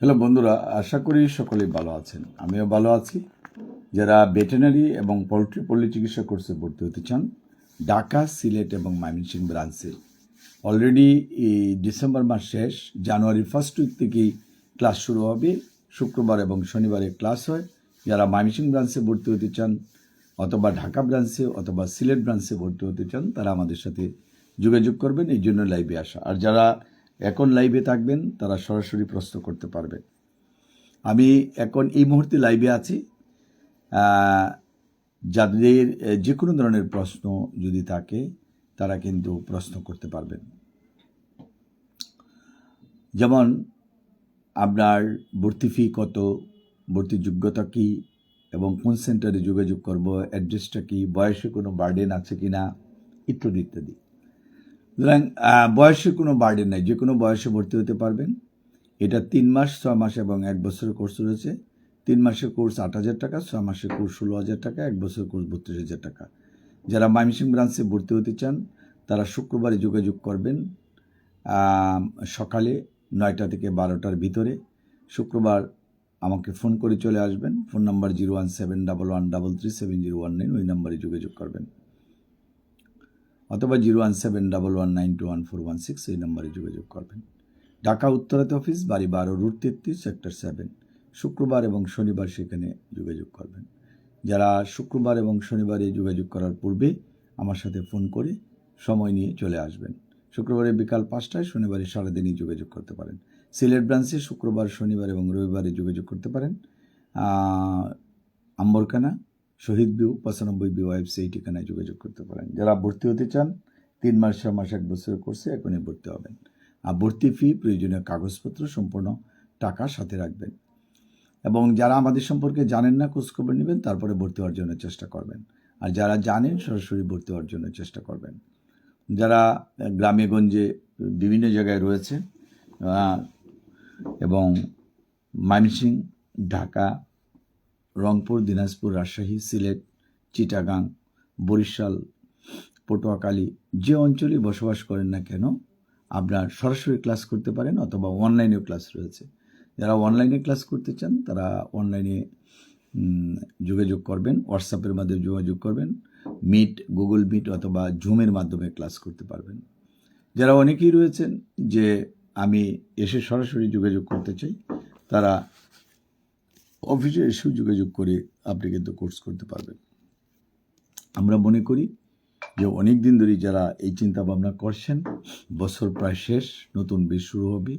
Hello বন্ধুরা, আশা করি সকলেই ভালো আছেন। আমিও ভালো আছি। যারা ভেটেনারি এবং পোলট্রি পল্লী চিকিৎসা কোর্সে ভর্তি হতে চান, ঢাকা, সিলেট এবং ময়মনসিংহ ব্রাঞ্চে। অলরেডি ডিসেম্বর মাস শেষ জানুয়ারি ফার্স্ট উইক থেকেই ক্লাস শুরু হবে। শুক্রবার এবং শনিবারে ক্লাস হয়। যারা ময়মনসিংহ ব্রাঞ্চে ভর্তি হতে চান, অথবা ঢাকা ব্রাঞ্চে অথবা সিলেট ব্রাঞ্চে ভর্তি হতে চান, তারা আমাদের সাথে যোগাযোগ করবেন। এই জন্য লাইভে আসা। আর যারা এখন লাইভে থাকবেন, তারা সরাসরি প্রশ্ন করতে পারবেন আমি এখন এই মুহূর্তে লাইভে আছি। যাদের যে কোনো ধরনের প্রশ্ন যদি থাকে, তারা কিন্তু প্রশ্ন করতে পারবেন। যেমন, আপনার ভর্তি ফি কত, ভর্তি যোগ্যতা কী, এবং কোন সেন্টারে যোগাযোগ করব অ্যাড্রেসটা কি, বয়সে কোনো বার্ডেন আছে কি না ইত্যাদি ইত্যাদি। সুতরাং আহ, বয়সে কোনো বার্ডেন নাই। যে কোনো বয়সে ভর্তি হতে পারবেন। এটা তিন মাস ছয় মাস এবং এক বছরের কোর্স রয়েছে। তিন মাসের কোর্স আট হাজার টাকা ছয় মাসের কোর্স ষোলো হাজার টাকা এক বছরের কোর্স বত্রিশ হাজার টাকা। যারা মাইমিসিং ব্রাঞ্চে ভর্তি হতে চান তারা শুক্রবারে যোগাযোগ করবেন সকালে নয়টা থেকে বারোটার ভিতরে। শুক্রবার আমাকে ফোন করে চলে আসবেন। Phone number zero one seven double one double three seven zero one nine ওই নাম্বারে যোগাযোগ করবেন। অথবা zero one seven double one nine two one four one six এই নম্বরে যোগাযোগ করবেন। ঢাকা উত্তরাতে অফিস বাড়ি বারো রুট তেত্রিশ, সেক্টর সেভেন। শুক্রবার এবং শনিবার সেখানে যোগাযোগ করবেন। যারা শুক্রবার এবং শনিবারে যোগাযোগ করার পূর্বে আমার সাথে ফোন করে সময় নিয়ে চলে আসবেন। শুক্রবারে বিকাল পাঁচটায় শনিবারে সারাদিনই যোগাযোগ করতে পারেন। সিলেট ব্রাঞ্চে শুক্রবার, শনিবার এবং রবিবারে যোগাযোগ করতে পারেন। আম্বরকানা শহীদ বিউ, পঁচানব্বই বিউ ওয়েবসাইট ঠিকানায় যোগাযোগ করতে পারেন। যারা ভর্তি হতে চান, তিন মাস ছ মাস, এক বছরের কোর্সে এখনই ভর্তি হবেন। আর ভর্তি ফি প্রয়োজনীয় কাগজপত্র সম্পূর্ণ টাকা সাথে রাখবেন। এবং যারা আমাদের সম্পর্কে জানেন না খোঁজখবর নেবেন, তারপরে ভর্তি হওয়ার জন্য চেষ্টা করবেন। আর যারা জানেন, সরাসরি ভর্তি হওয়ার জন্য চেষ্টা করবেন। যারা গ্রামে, গঞ্জে, বিভিন্ন জায়গায় রয়েছে এবং ময়মনসিং ঢাকা রংপুর, দিনাজপুর, রাজশাহী, সিলেট, চিটাগাং, বরিশাল, পটুয়াখালী যে অঞ্চলে বসবাস করেন না কেন, আপনার সরাসরি ক্লাস করতে পারেন অথবা অনলাইনেও ক্লাস রয়েছে। যারা অনলাইনে ক্লাস করতে চান, তারা অনলাইনে যোগাযোগ করবেন, হোয়াটসঅ্যাপের মাধ্যমে যোগাযোগ করবেন, মিট, গুগল মিট অথবা জুমের মাধ্যমে ক্লাস করতে পারবেন। যারা অনেকেই রয়েছেন যে আমি এসে সরাসরি যোগাযোগ করতে চাই, তারা অফিসে এসেও যোগাযোগ করে আপনি কিন্তু কোর্স করতে পারবেন। আমরা মনে করি যে অনেক দিন ধরে যারা এই চিন্তা ভাবনা করছেন, বছর প্রায় শেষ, নতুন বেশ শুরু হবে,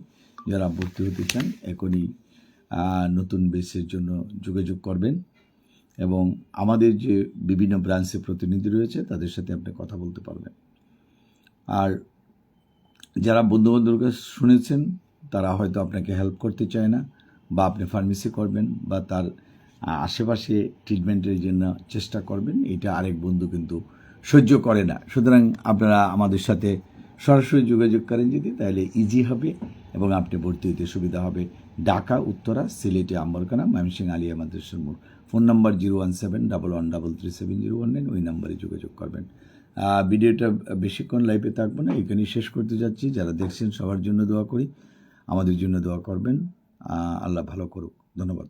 যারা ভর্তি হতে চান, এখনই নতুন বেসের জন্য যোগাযোগ করবেন এবং আমাদের যে বিভিন্ন ব্রাঞ্চে প্রতিনিধি রয়েছে, তাদের সাথে আপনি কথা বলতে পারবেন। আর যারা বন্ধু বান্ধবকে শুনেছেন, তারা হয়তো আপনাকে হেল্প করতে চায় না। বা আপনি ফার্মেসি করবেন বা তার আশেপাশে ট্রিটমেন্টের জন্য চেষ্টা করবেন, এটা আরেক বন্ধু কিন্তু সহ্য করে না। সুতরাং আপনারা আমাদের সাথে সরাসরি যোগাযোগ করেন যদি, তাহলে ইজি হবে এবং আপনি ভর্তি হতে সুবিধা হবে। ঢাকা, উত্তরা, সিলেটে আম্বরকানা ময়মনসিং আলিয়া মাদ্রাসার মোড় phone number zero one seven double one double three seven zero one nine, ওই নাম্বারে যোগাযোগ করবেন। ভিডিওটা বেশিক্ষণ লাইভে থাকব না, এখানেই শেষ করতে যাচ্ছি। যারা দেখছেন, সবার জন্য দোয়া করি, আমাদের জন্য দোয়া করবেন। আল্লাহ ভালো করুক। ধন্যবাদ।